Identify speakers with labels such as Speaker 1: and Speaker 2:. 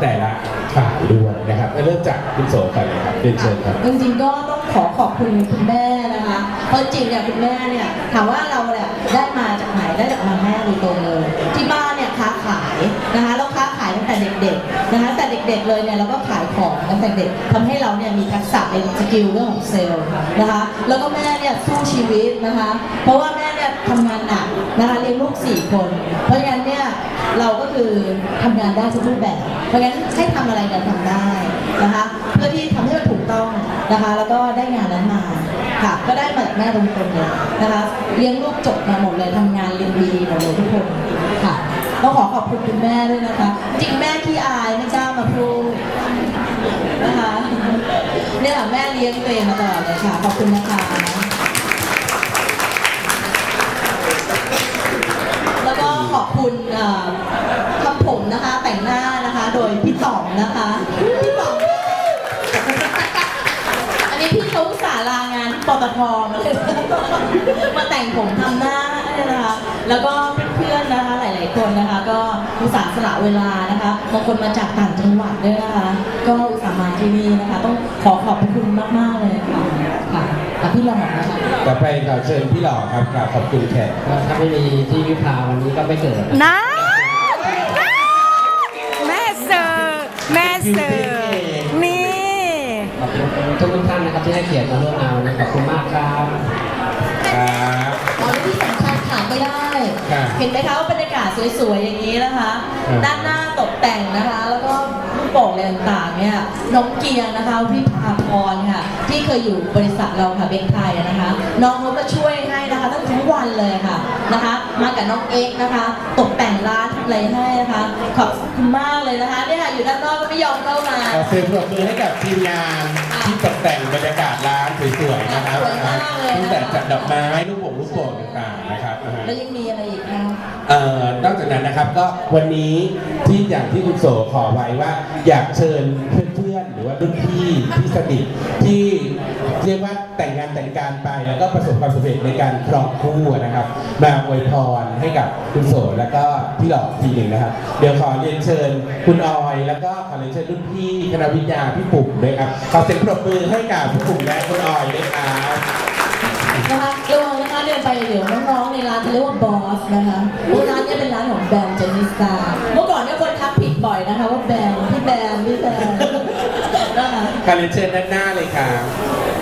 Speaker 1: แต่ละฝ่ายด้วยนะครับเริ่มจากคุณโสก่อนเลยครับเรียนเชิญครับ
Speaker 2: จริงๆก็ต้องขอขอบคุณคุณแม่นะคะเพราะจริงเนี่ยคุณแม่เนี่ยถามว่าเราเนี่ยได้มาจากไหนได้จากมาแม่โดยตรงเลยที่บ้าน ด็กๆเลยเนี่ยเราก็ขายของตั้งแต่เด็กทำให้เราเนี่ยมีทักษะในสกิลเรื่องของเซลล์นะคะแล้วก็แม่เนี่ยสู้ชีวิตนะคะ เพราะว่าแม่เนี่ยทำงานหนักนะคะเลี้ยงลูกสี่คน เพราะฉะนั้นเนี่ยเราก็คือทำงานได้ทุกรูปแบบ เพราะฉะนั้นให้ทำอะไรเนี่ยทำได้นะคะเพื่อที่ทำให้มันถูกต้องนะคะแล้วก็ได้งานนั้นมาค่ะก็ได้มาจากแม่ตรงๆเลยนะคะเลี้ยงลูกจบมาหมดเลยทำงานเรียนดีหมดเลยทุกคนค่ะ ต้องขอขอบคุณคุณแม่ด้วยนะคะ จริงแม่ที่อายไม่กล้ามาพูดนะคะเนี่ยแม่เลี้ยงตัวเองมาตลอดเลยค่ะ ขอบคุณนะคะ แล้วก็ขอบคุณเอ่อทำผมนะคะแต่งหน้านะคะ โดยพี่ต๋องนะคะพี่ต๋องอันนี้พี่เขาสาห์ลางานที่ปตทมาเลยมาแต่งผมทำหน้าเนี่ยนะคะ แล้วก็เพื่อนๆนะคะหลาย ๆ คนนะคะ ก็อุตส่าห์สละเวลานะคะบางคนมาจากต่างจังหวัดด้วยนะคะ ก็อุตส่าห์มาที่นี่นะคะ ต้องขอขอบพระคุณมากๆเลยค่ะค่ะอะพี่หลอดนะคะ
Speaker 1: ต่อไปขอเชิญพี่หล่อครับกราบขอบคุณแขก
Speaker 3: ก็ถ้าไม่มีที่วิภาวันนี้ก็ไม่เกิด
Speaker 4: นะแม่เสิร์ฟแม่เสิร์ฟนี่
Speaker 3: ขอบคุณทุกทุกท่านนะครับที่ให้เกียรติมาร่วมงานวันนี้ขอบคุณมากครับ
Speaker 1: ครับ
Speaker 2: ตอนที่สำคัญขาดไม่ได้
Speaker 1: ค่ะ
Speaker 2: เห็นไหมคะว่าบรรยากาศสวยๆอย่างนี้นะคะ
Speaker 1: ครับ
Speaker 2: ด้านหน้าตกแต่งนะคะ แล้วก็ลูกโป่งอะไรต่างๆเนี่ยน้องเกียร์นะคะพี่พาพรค่ะ ที่เคยอยู่บริษัทเราค่ะเบงไทยนะคะ น้องเขาก็ช่วยให้นะคะตั้งทั้งวันเลยค่ะนะคะ มากับน้องเอ็กซ์นะคะ ตกแต่งร้านทำอะไรให้นะคะ ขอบคุณมากเลยนะคะเนี่ยค่ะอยู่ด้านนอกก็ไม่ยอมเข้ามา
Speaker 1: ขอเสียงปรบมือให้กับทีมงานที่ตกแต่งบรรยากาศร้าน สวยๆนะครับ
Speaker 2: สวยมากเลยนะคะ
Speaker 1: ตั้งแต่จัดดอกไม้ลูกโป่งลูกโป่งต่างๆนะครับนะฮะ
Speaker 2: แล้วยังมีอะไรอีกคะ
Speaker 1: เอ่อนอกจากนั้นนะครับก็วันนี้ที่อย่างที่คุณโสขอไว้ว่าอยากเชิญเพื่อนหรือว่ารุ่นพี่ที่สนิทที่เรียกว่าแต่งงานแต่งการไปแล้วก็ประสบความสำเร็จในการครองคู่นะครับ มาอวยพรให้กับคุณโสแล้วก็พี่หลอกทีหนึ่งนะครับ เดี๋ยวขอเรียนเชิญคุณออย แล้วก็ขอเรียนเชิญรุ่นพี่คณะวิทยาพี่ปุ่มด้วยครับขอเสียงปรบมือให้กับพี่ปุ่มและคุณออยด้วยครับ
Speaker 2: นะคะระวังนะคะเดินไปเดี๋ยวน้องๆในร้านจะเรียกว่าบอสนะคะร้านนี้เป็นร้านของแบรนด์เจนิสตาเมื่อก่อนเนี่ยคนทักผิดบ่อยนะคะว่าแบรนด์พี่แบรนด์พี่แบรนด์นะ คะ
Speaker 1: ขอเรียนเชิญด้านหน้าเลยครับ